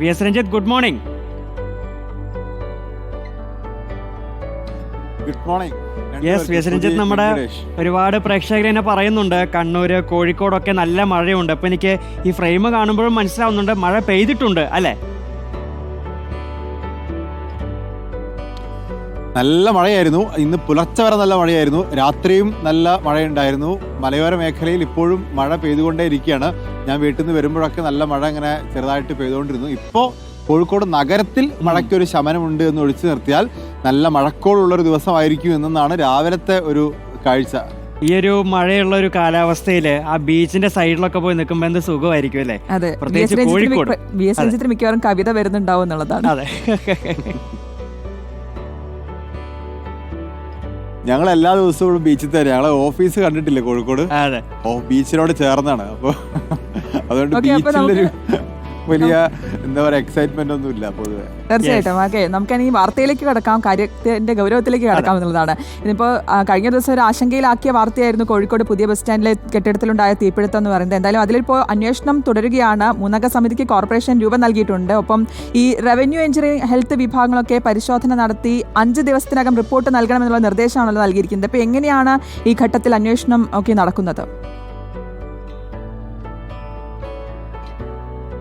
V S Ranjith good morning good morning yes V S Ranjith നമ്മുടെ ഒരുപാട് പ്രേക്ഷകർ എന്നെ പറയുന്നുണ്ട് കണ്ണൂർ കോഴിക്കോടൊക്കെ നല്ല മഴയുണ്ട്. അപ്പോൾ എനിക്ക് ഈ ഫ്രെയിം കാണുമ്പോഴും മനസ്സിലാവുന്നുണ്ട് മഴ പെയ്തിട്ടുണ്ട് അല്ലേ? നല്ല മഴയായിരുന്നു. ഇന്ന് പുലർച്ചെ വരെ നല്ല മഴയായിരുന്നു. രാത്രിയും നല്ല മഴയുണ്ടായിരുന്നു. മലയോര മേഖലയിൽ ഇപ്പോഴും മഴ പെയ്തുകൊണ്ടേ ഇരിക്കുകയാണ്. ഞാൻ വീട്ടിൽ നിന്ന് വരുമ്പോഴൊക്കെ നല്ല മഴ ഇങ്ങനെ ചെറുതായിട്ട് പെയ്തുകൊണ്ടിരുന്നു. ഇപ്പോൾ കോഴിക്കോട് നഗരത്തിൽ മഴയ്ക്കൊരു ശമനമുണ്ട് എന്ന് ഒഴിച്ചു നിർത്തിയാൽ നല്ല മഴക്കോളുള്ളൊരു ദിവസമായിരിക്കും എന്നാണ് രാവിലത്തെ ഒരു കാഴ്ച. ഈ ഒരു മഴയുള്ള ഒരു കാലാവസ്ഥയിൽ ആ ബീച്ചിന്റെ സൈഡിലൊക്കെ പോയി നിൽക്കുമ്പോൾ എന്ത് സുഖമായിരിക്കും അല്ലേ? അതെ. പ്രത്യേകിച്ച് കോഴിക്കോട്. ബി എസ് രഞ്ജിത്തിന് മിക്കവാറും കവിത വരുന്നുണ്ടാവും എന്നുള്ളതാണ്. അതെ. ഞങ്ങൾ എല്ലാ ദിവസവും ബീച്ചിൽ തരാം ഞങ്ങളെ ഓഫീസ് കണ്ടിട്ടില്ല കോഴിക്കോട്? അതെ. ഓ ബീച്ചിനോട് ചേർന്നാണ്. അപ്പോൾ അതുകൊണ്ട് ബീച്ചിലൊരു വലിയ എന്താ പറയുക എക്സൈറ്റ്മെന്റ് ഒന്നും ഇല്ല പൊതുവെ. തീർച്ചയായിട്ടും. ഓക്കെ നമുക്ക് ഇനി വാർത്തയിലേക്ക് കടക്കാം. കാര്യത്തിന്റെ ഗൗരവത്തിലേക്ക് കടക്കാം എന്നുള്ളതാണ്. ഇതിപ്പോ കഴിഞ്ഞ ദിവസം ഒരു ആശങ്കയിലാക്കിയ വാർത്തയായിരുന്നു കോഴിക്കോട് പുതിയ ബസ് സ്റ്റാൻഡിലെ കെട്ടിടത്തിലുണ്ടായ തീപിടുത്തം എന്ന് പറയുന്നത്. എന്തായാലും അതിലിപ്പോൾ അന്വേഷണം തുടരുകയാണ്. മൂന്നംഗ സമിതിക്ക് കോർപ്പറേഷൻ രൂപം നൽകിയിട്ടുണ്ട്. ഒപ്പം ഈ റവന്യൂ എഞ്ചിനീയറിംഗ് ഹെൽത്ത് വിഭാഗങ്ങളൊക്കെ പരിശോധന നടത്തി അഞ്ച് ദിവസത്തിനകം റിപ്പോർട്ട് നൽകണമെന്നുള്ള നിർദ്ദേശമാണല്ലോ നൽകിയിരിക്കുന്നത്. അപ്പോൾ എങ്ങനെയാണ് ഈ ഘട്ടത്തിൽ അന്വേഷണം ഒക്കെ നടക്കുന്നത്?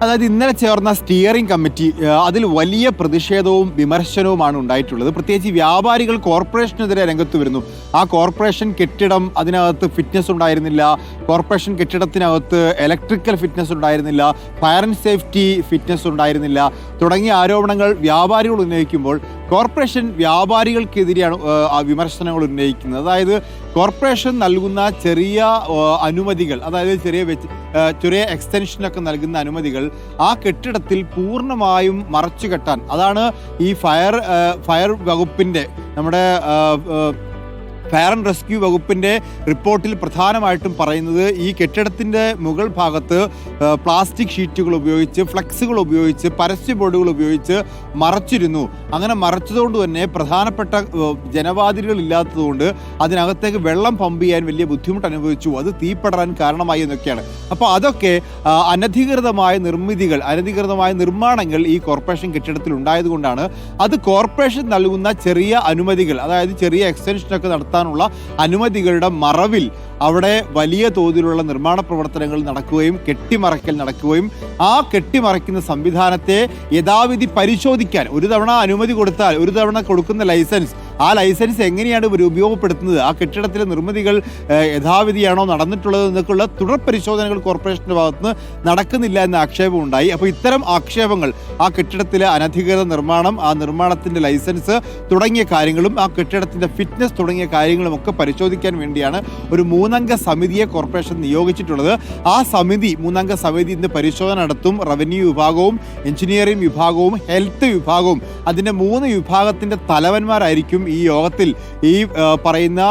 അതായത് ഇന്നലെ ചേർന്ന സ്റ്റിയറിംഗ് കമ്മിറ്റി അതിൽ വലിയ പ്രതിഷേധവും വിമർശനവുമാണ് ഉണ്ടായിട്ടുള്ളത്. പ്രത്യേകിച്ച് വ്യാപാരികൾ കോർപ്പറേഷനെതിരെ രംഗത്ത് വരുന്നു. ആ കോർപ്പറേഷൻ കെട്ടിടം അതിനകത്ത് ഫിറ്റ്നസ് ഉണ്ടായിരുന്നില്ല. കോർപ്പറേഷൻ കെട്ടിടത്തിനകത്ത് ഇലക്ട്രിക്കൽ ഫിറ്റ്നസ് ഉണ്ടായിരുന്നില്ല. ഫയർ ആൻഡ് സേഫ്റ്റി ഫിറ്റ്നസ് ഉണ്ടായിരുന്നില്ല. തുടങ്ങിയ ആരോപണങ്ങൾ വ്യാപാരികൾ ഉന്നയിക്കുമ്പോൾ കോർപ്പറേഷൻ വ്യാപാരികൾക്കെതിരെയാണ് വിമർശനങ്ങൾ ഉന്നയിക്കുന്നത്. അതായത് കോർപ്പറേഷൻ നൽകുന്ന ചെറിയ അനുമതികൾ അതായത് ചെറിയ ചെറിയ എക്സ്റ്റൻഷനൊക്കെ നൽകുന്ന അനുമതികൾ ആ കെട്ടിടത്തിൽ പൂർണമായും മറച്ചു കെട്ടാൻ. അതാണ് ഈ ഫയർ ഫയർ വകുപ്പിന്റെ നമ്മുടെ ഫയർ ആൻഡ് റെസ്ക്യൂ വകുപ്പിന്റെ റിപ്പോർട്ടിൽ പ്രധാനമായിട്ടും പറയുന്നത് ഈ കെട്ടിടത്തിന്റെ മുകൾ ഭാഗത്ത് പ്ലാസ്റ്റിക് ഷീറ്റുകൾ ഉപയോഗിച്ച് ഫ്ലക്സുകൾ ഉപയോഗിച്ച് പരസ്യ ബോർഡുകൾ ഉപയോഗിച്ച് മറച്ചിരുന്നു. അങ്ങനെ മറച്ചതുകൊണ്ട് തന്നെ പ്രധാനപ്പെട്ട ജനവാതിലുകൾ ഇല്ലാത്തതുകൊണ്ട് അതിനകത്തേക്ക് വെള്ളം പമ്പ് ചെയ്യാൻ വലിയ ബുദ്ധിമുട്ട് അനുഭവിച്ചു. അത് തീപ്പെടാൻ കാരണമായി എന്നൊക്കെയാണ്. അപ്പോൾ അതൊക്കെ അനധികൃതമായ നിർമ്മിതികൾ അനധികൃതമായ നിർമ്മാണങ്ങൾ ഈ കോർപ്പറേഷൻ കെട്ടിടത്തിൽ ഉണ്ടായതുകൊണ്ടാണ് അത് കോർപ്പറേഷൻ നൽകുന്ന ചെറിയ അനുമതികൾ അതായത് ചെറിയ എക്സ്റ്റൻഷനൊക്കെ നടത്താനുള്ള അനുമതികളുടെ മറവിൽ അവിടെ വലിയ തോതിലുള്ള നിർമ്മാണ പ്രവർത്തനങ്ങൾ നടക്കുകയും കെട്ടിമറയ്ക്കൽ നടക്കുകയും ആ കെട്ടിമറയ്ക്കുന്ന സംവിധാനത്തെ യഥാവിധി പരിശോധിക്കാൻ ഒരു തവണ അനുമതി കൊടുത്താൽ ഒരു തവണ കൊടുക്കുന്ന ലൈസൻസ് ആ ലൈസൻസ് എങ്ങനെയാണ് ഇവർ ഉപയോഗപ്പെടുത്തുന്നത്? ആ കെട്ടിടത്തിലെ നിർമ്മിതികൾ യഥാവിധിയാണോ നടന്നിട്ടുള്ളത് എന്നൊക്കെയുള്ള തുടർ പരിശോധനകൾ കോർപ്പറേഷന്റെ ഭാഗത്തുനിന്ന് നടക്കുന്നില്ല എന്ന ആക്ഷേപം ഉണ്ടായി. അപ്പോൾ ഇത്തരം ആക്ഷേപങ്ങൾ ആ കെട്ടിടത്തിലെ അനധികൃത നിർമ്മാണം ആ നിർമ്മാണത്തിന്റെ ലൈസൻസ് തുടങ്ങിയ കാര്യങ്ങളും ആ കെട്ടിടത്തിന്റെ ഫിറ്റ്നസ് തുടങ്ങിയ കാര്യങ്ങളും ഒക്കെ പരിശോധിക്കാൻ വേണ്ടിയാണ് ഒരു മൂന്നംഗ സമിതിയെ കോർപ്പറേഷൻ നിയോഗിച്ചിട്ടുള്ളത്. ആ സമിതി മൂന്നംഗ സമിതി ഇന്ന് പരിശോധന നടത്തും. റവന്യൂ വിഭാഗവും എഞ്ചിനീയറിംഗ് വിഭാഗവും ഹെൽത്ത് വിഭാഗവും അതിന്റെ മൂന്ന് വിഭാഗത്തിന്റെ തലവന്മാരായിരിക്കും ഈ യോഗത്തിൽ ഈ പറയുന്ന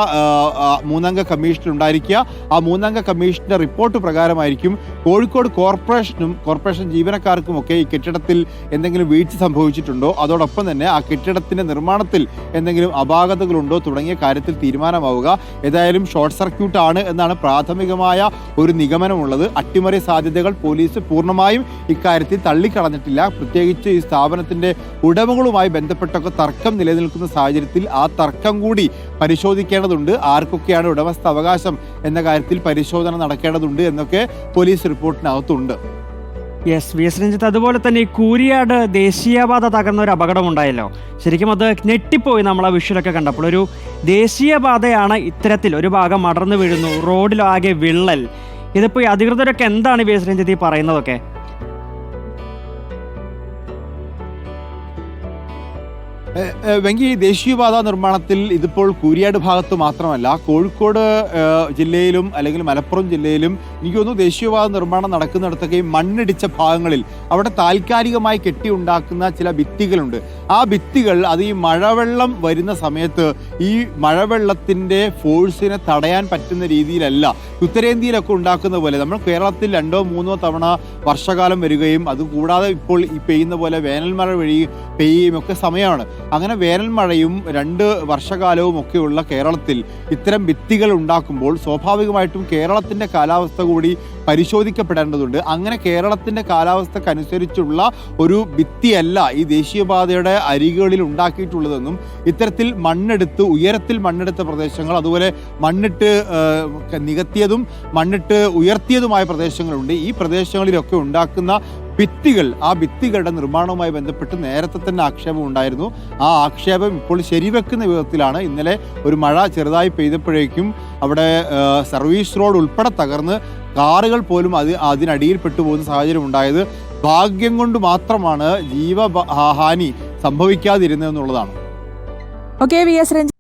മൂന്നംഗ കമ്മീഷൻ ഉണ്ടായിരിക്കുക. ആ മൂന്നംഗ കമ്മീഷന്റെ റിപ്പോർട്ട് പ്രകാരമായിരിക്കും കോഴിക്കോട് കോർപ്പറേഷനും കോർപ്പറേഷൻ ജീവനക്കാർക്കുമൊക്കെ ഈ കെട്ടിടത്തിൽ എന്തെങ്കിലും വീഴ്ച സംഭവിച്ചിട്ടുണ്ടോ? അതോടൊപ്പം തന്നെ ആ കെട്ടിടത്തിന്റെ നിർമ്മാണത്തിൽ എന്തെങ്കിലും അപാകതകളുണ്ടോ? തുടങ്ങിയ കാര്യത്തിൽ തീരുമാനമാവുക. ഏതായാലും ഷോർട്ട് സർക്യൂട്ട് ആണ് എന്നാണ് പ്രാഥമികമായ ഒരു നിഗമനമുള്ളത്. അട്ടിമറി സാധ്യതകൾ പോലീസ് പൂർണമായും ഇക്കാര്യത്തിൽ തള്ളിക്കളഞ്ഞിട്ടില്ല. പ്രത്യേകിച്ച് ഈ സ്ഥാപനത്തിന്റെ ഉടമകളുമായി ബന്ധപ്പെട്ടൊക്കെ തർക്കം നിലനിൽക്കുന്ന സാഹചര്യത്തിൽ ആ തർക്കം കൂടി പരിശോധിക്കേണ്ടതുണ്ട്. ആർക്കൊക്കെയാണ് ഉടമസ്ഥ അവകാശം എന്ന കാര്യത്തിൽ പരിശോധന നടക്കേണ്ടതുണ്ട് എന്നൊക്കെ പോലീസ് റിപ്പോർട്ടിനകത്തുണ്ട്. യെസ് വി എസ് രഞ്ജിത്ത് അതുപോലെ തന്നെ ഈ കൂരിയാട് ദേശീയപാത തകർന്ന ഒരു അപകടം ഉണ്ടായല്ലോ. ശരിക്കും അത് ഞെട്ടിപ്പോയി നമ്മൾ ആ വിഷ്വലൊക്കെ കണ്ടപ്പോൾ. ഒരു ദേശീയപാതയാണ് ഇത്തരത്തിൽ ഒരു ഭാഗം അടർന്നു വീഴുന്നു റോഡിലാകെ വിള്ളൽ. ഇതിപ്പോൾ ഈ അധികൃതരൊക്കെ എന്താണ് വി എസ് രഞ്ജിത്ത് ഈ പറയുന്നതൊക്കെ? വെങ്കി ദേശീയപാത നിർമ്മാണത്തിൽ ഇതിപ്പോൾ കൂരിയാട് ഭാഗത്ത് മാത്രമല്ല കോഴിക്കോട് ജില്ലയിലും അല്ലെങ്കിൽ മലപ്പുറം ജില്ലയിലും എനിക്ക് തോന്നുന്നു ദേശീയപാത നിർമ്മാണം നടക്കുന്നിടത്തൊക്കെ മണ്ണിടിച്ച ഭാഗങ്ങളിൽ അവിടെ താൽക്കാലികമായി കെട്ടിയുണ്ടാക്കുന്ന ചില ഭിത്തികളുണ്ട്. ആ ഭിത്തികൾ അത് ഈ മഴവെള്ളം വരുന്ന സമയത്ത് ഈ മഴവെള്ളത്തിന്റെ ഫോഴ്സിനെ തടയാൻ പറ്റുന്ന രീതിയിലല്ല ഉത്തരേന്ത്യയിലൊക്കെ ഉണ്ടാക്കുന്ന പോലെ. നമ്മൾ കേരളത്തിൽ രണ്ടോ മൂന്നോ തവണ വർഷകാലം വരികയും അതുകൂടാതെ ഇപ്പോൾ ഈ പെയ്യുന്ന പോലെ വേനൽമഴ വഴി പെയ്യുകയും ഒക്കെ സമയമാണ്. അങ്ങനെ വേനൽ മഴയും രണ്ട് വർഷകാലവും ഒക്കെയുള്ള കേരളത്തിൽ ഇത്തരം ഭിത്തികൾ ഉണ്ടാക്കുമ്പോൾ സ്വാഭാവികമായിട്ടും കേരളത്തിന്റെ കാലാവസ്ഥ കൂടി പരിശോധിക്കപ്പെടേണ്ടതുണ്ട്. അങ്ങനെ കേരളത്തിന്റെ കാലാവസ്ഥക്കനുസരിച്ചുള്ള ഒരു ഭിത്തിയല്ല ഈ ദേശീയപാതയുടെ അരികുകളിൽ ഉണ്ടാക്കിയിട്ടുള്ളതെന്നും ഇത്തരത്തിൽ മണ്ണെടുത്ത് ഉയരത്തിൽ മണ്ണെടുത്ത പ്രദേശങ്ങൾ അതുപോലെ മണ്ണിട്ട് നികത്തിയതും മണ്ണിട്ട് ഉയർത്തിയതുമായ പ്രദേശങ്ങളുണ്ട്. ഈ പ്രദേശങ്ങളിലൊക്കെ ഉണ്ടാക്കുന്ന ഭിത്തികൾ ആ ഭിത്തികളുടെ നിർമ്മാണവുമായി ബന്ധപ്പെട്ട് നേരത്തെ തന്നെ ആക്ഷേപം ഉണ്ടായിരുന്നു. ആ ആക്ഷേപം ഇപ്പോൾ ശരിവെക്കുന്ന വിധത്തിലാണ്. ഇന്നലെ ഒരു മഴ ചെറുതായി പെയ്തപ്പോഴേക്കും അവിടെ സർവീസ് റോഡ് ഉൾപ്പെടെ തകർന്ന് കാറുകൾ പോലും അത് അതിനടിയിൽ പെട്ടുപോകുന്ന സാഹചര്യം ഉണ്ടായത്. ഭാഗ്യം കൊണ്ട് മാത്രമാണ് ജീവഹാനി സംഭവിക്കാതിരുന്നതെന്നുള്ളതാണ്. Okay V S Ranjith